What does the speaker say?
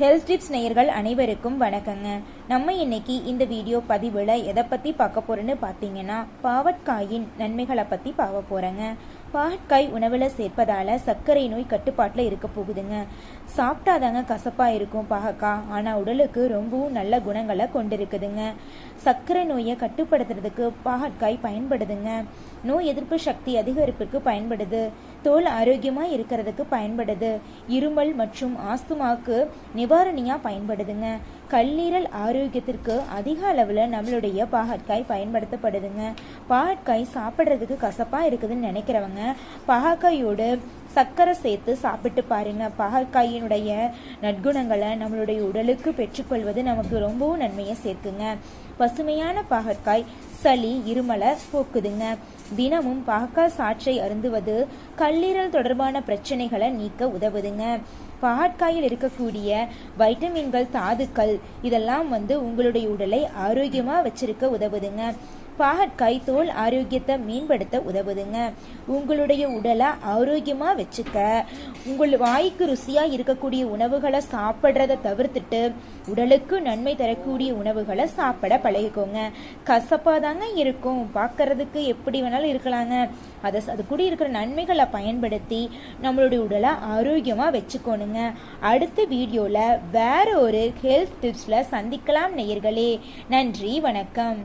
Health tips நேயர்கள் அனைவருக்கும் வணக்கங்க. நம்ம இன்னைக்கு இந்த வீடியோ பதிவில் எதை பற்றி பார்க்க போகிறோன்னு பார்த்தீங்கன்னா பாவற்காயின் நன்மைகளை பற்றி பார்க்க போகிறேங்க பாவற்காய் உணவில் சேர்ப்பதால் சர்க்கரை நோய் கட்டுப்பாட்டில் இருக்க போகுதுங்க. சாப்பிட்டாதாங்க கசப்பாக இருக்கும் பாகக்காய் ஆனால் உடலுக்கு ரொம்பவும் நல்ல குணங்களை கொண்டிருக்குதுங்க. சர்க்கரை நோயை கட்டுப்படுத்துறதுக்கு பாகற்காய் பயன்படுதுங்க. நோய் எதிர்ப்பு சக்தி அதிகரிப்புக்கு பயன்படுது. தோல் ஆரோக்கியமாக இருக்கிறதுக்கு பயன்படுது. இருமல் மற்றும் ஆஸ்துமாவுக்கு நிவாரணியாக பயன்படுதுங்க. கல்லீரல் ஆரோக்கியத்திற்கு அதிக அளவில் நம்மளுடைய பாகற்காய் பயன்படுத்தப்படுதுங்க. பாகற்காய் சாப்பிட்றதுக்கு கசப்பாக இருக்குதுன்னு நினைக்கிறவங்க பாகற்காயோடு சர்க்கரை சேர்த்து சாப்பிட்டு பாருங்க. பாகற்காயினுடைய நற்குணங்களை நம்மளுடைய உடலுக்கு பெற்றுக்கொள்வது நமக்கு ரொம்பவும் நன்மையை சேர்க்குங்க. பசுமையான பாகற்காய் சளி இருமலை போக்குதுங்க. தினமும் பாகற்காய் சாற்றை அருந்துவது கல்லீரல் தொடர்பான பிரச்சனைகளை நீக்க உதவுதுங்க. பாகற்காயில் இருக்கக்கூடிய வைட்டமின்கள் தாதுக்கள் இதெல்லாம் வந்து உங்களுடைய உடலை ஆரோக்கியமாக வச்சிருக்க உதவுதுங்க. பாகற்காய் கைத்தோல் ஆரோக்கியத்தை மேம்படுத்த உதவுதுங்க. உங்களுடைய உடலை ஆரோக்கியமாக வச்சுக்க உங்கள் வாய்க்கு ருசியாக இருக்கக்கூடிய உணவுகளை சாப்பிட்றத தவிர்த்துட்டு உடலுக்கு நன்மை தரக்கூடிய உணவுகளை சாப்பிட பழகிக்கோங்க. கசப்பாக தாங்க இருக்கும். பார்க்கறதுக்கு எப்படி வேணாலும் இருக்கலாங்க. அதை அது கூட இருக்கிற நன்மைகளை பயன்படுத்தி நம்மளுடைய உடலை ஆரோக்கியமாக வச்சுக்கோணுங்க. அடுத்த வீடியோவில் வேற ஒரு ஹெல்த் டிப்ஸில் சந்திக்கலாம் நேயர்களே. நன்றி வணக்கம்.